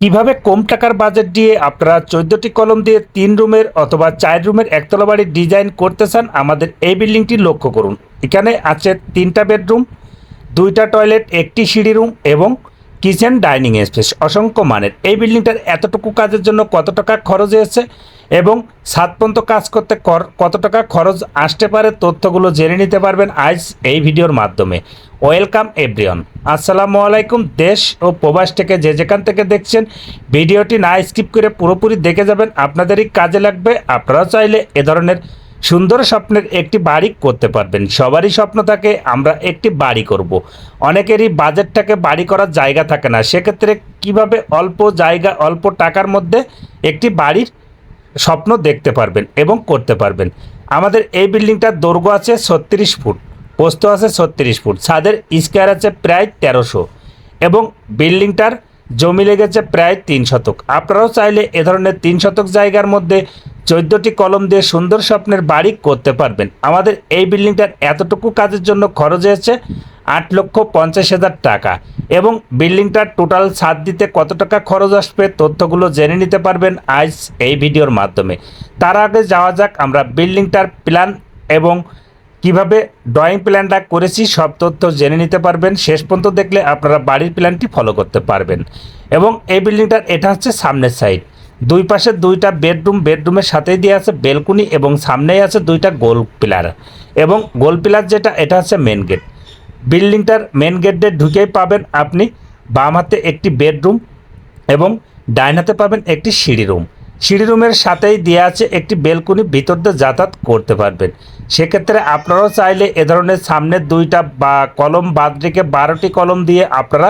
কীভাবে কম টাকার বাজেট দিয়ে আপনারা চোদ্দোটি কলম দিয়ে তিন রুমের অথবা চার রুমের একতলা বাড়ির ডিজাইন করতে চান, আমাদের এই বিল্ডিংটি লক্ষ্য করুন। এখানে আছে তিনটা বেডরুম দুইটা টয়লেট একটি সিঁড়ি রুম এবং কিচেন ডাইনিং স্পেস। অসংখ্য মানের। এই বিল্ডিংটার এতটুকু কাজের জন্য কত টাকা খরচ হয়েছে এবং সাত পর্যন্ত কাজ করতে কর- কত টাকা খরচ আসতে পারে তথ্যগুলো জেনে নিতে পারবেন আজ এই ভিডিওর মাধ্যমে। Welcome everyone. আসসালামু আলাইকুম দেশ ও প্রবাস থেকে যে যেখান থেকে দেখছেন, ভিডিওটি না স্কিপ করে পুরোপুরি দেখে যাবেন। আপনাদেরই কাজে লাগবে। আপনারা চাইলে এ ধরনের সুন্দর স্বপ্নের একটি বাড়ি করতে পারবেন। সবারই স্বপ্ন থাকে, আমরা একটি বাড়ি করব। অনেকেরই বাজেটটাকে বাড়ি করার জায়গা থাকে না। সেক্ষেত্রে কীভাবে অল্প জায়গা, অল্প টাকার মধ্যে একটি বাড়ির স্বপ্ন দেখতে পারবেন এবং করতে পারবেন। আমাদের এই বিল্ডিংটার দৈর্ঘ্য আছে ছত্রিশ ফুট, পোস্ত আছে ছত্রিশ ফুট, ছাদের স্কোয়ার আছে প্রায় তেরোশো এবং বিল্ডিংটার জমি লেগেছে প্রায় তিন শতক। আপনারাও চাইলে এ ধরনের তিন শতক জায়গার মধ্যে চোদ্দোটি কলম দিয়ে সুন্দর স্বপ্নের বাড়ি করতে পারবেন। আমাদের এই বিল্ডিংটার এতটুকু কাজের জন্য খরচ হয়েছে আট লক্ষ পঞ্চাশ হাজার টাকা এবং বিল্ডিংটার টোটাল ছাদ দিতে কত টাকা খরচ আসবে তথ্যগুলো জেনে নিতে পারবেন আজ এই ভিডিওর মাধ্যমে। তার আগে যাওয়া যাক আমরা বিল্ডিংটার প্ল্যান এবং কীভাবে ড্রয়িং প্ল্যানটা করেছি সব তথ্য জেনে নিতে পারবেন। শেষ পর্যন্ত দেখলে আপনারা বাড়ির প্ল্যানটি ফলো করতে পারবেন। এবং এই বিল্ডিংটার এটা হচ্ছে সামনের সাইড দুই পাশে দুইটা বেডরুম বেডরুমের সাথেই দিয়ে আছে বেলকুনি এবং সামনেই আছে দুইটা গোল পিলার এবং গোল পিলার যেটা, এটা হচ্ছে মেন গেট বিল্ডিংটার মেন গেট ঢুকেই পাবেন আপনি বাম হাতে একটি বেডরুম এবং ডাইন হাতে পাবেন একটি সিঁড়ি রুম সিঁড়ি রুমের সাথেই দেওয়া আছে একটি বেলকুনি, ভিতর দিয়ে যাতায়াত করতে পারবেন। সেক্ষেত্রে আপনারাও চাইলে এ ধরনের সামনের দুইটা বা কলম বাদ রেখে বারোটি কলম দিয়ে আপনারা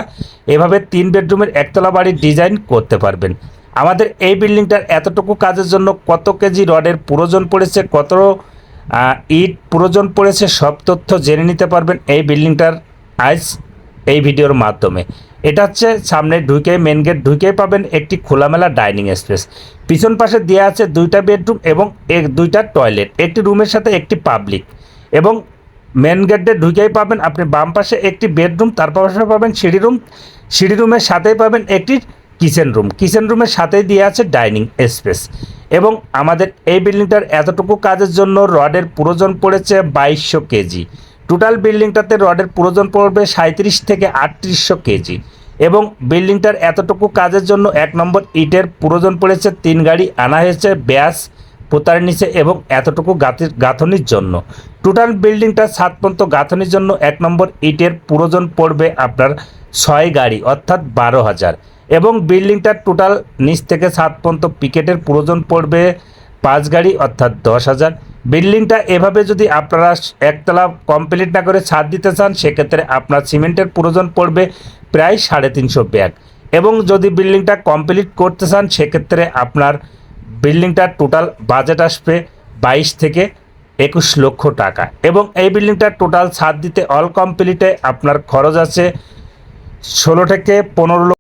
এভাবে তিন বেডরুমের একতলা বাড়ির ডিজাইন করতে পারবেন। আমাদের এই বিল্ডিংটার এতটুকু কাজের জন্য কত কেজি রডের প্রয়োজন পড়েছে, কত ইট প্রয়োজন পড়েছে, সব তথ্য জেনে নিতে পারবেন এই বিল্ডিংটার আজ এই ভিডিওর মাধ্যমে। এটা হচ্ছে সামনে ঢুকে মেন গেট ঢুকেই পাবেন একটি খোলামেলা ডাইনিং স্পেস। পিছন পাশে দেওয়া আছে দুইটা বেডরুম এবং এক দুইটা টয়লেট, একটি রুমের সাথে একটি পাবলিক। এবং মেন গেটে ঢুকেই পাবেন আপনি বাম পাশে একটি বেডরুম, তার পাশে পাবেন সিঁড়ি রুম। সিঁড়ি রুমের সাথেই পাবেন একটি কিচেন রুম কিচেন রুমের সাথেই দেওয়া আছে ডাইনিং স্পেস। এবং আমাদের এই বিল্ডিংটার এতটুকু কাজের জন্য রডের প্রয়োজন পড়েছে বাইশশো কেজি। টোটাল বিল্ডিংটাতে রডের প্রয়োজন পড়বে সাঁত্রিশ থেকে আটত্রিশশো কেজি। এবং বিল্ডিংটার এতটুকু কাজের জন্য এক নম্বর ইটের প্রয়োজন পড়েছে, তিন গাড়ি আনা হয়েছে, ব্যাস পোতার নিচে এবং এতটুকু গাঁথির গাঁথনির জন্য। টোটাল বিল্ডিংটা সাত পর্যন্ত গাঁথনির জন্য এক নম্বর ইটের প্রয়োজন পড়বে আপনার ছয় গাড়ি, অর্থাৎ বারো হাজার। এবং বিল্ডিংটার টোটাল নিচ থেকে সাত পর্যন্ত পিকেটের প্রয়োজন পড়বে পাঁচ গাড়ি, অর্থাৎ দশ হাজার। বিল্ডিংটা এভাবে যদি আপনারা একতলা কমপ্লিট না করে ছাদ দিতে চান, সেক্ষেত্রে আপনার সিমেন্টের প্রয়োজন পড়বে প্রায় সাড়ে তিনশো ব্যাগ। এবং যদি বিল্ডিংটা কমপ্লিট করতে চান, সেক্ষেত্রে আপনার বিল্ডিংটার টোটাল বাজেট আসবে বাইশ থেকে একুশ লক্ষ টাকা। এবং এই বিল্ডিংটার টোটাল ছাদ দিতে অল কমপ্লিটে আপনার খরচ আছে ষোলো থেকে পনেরো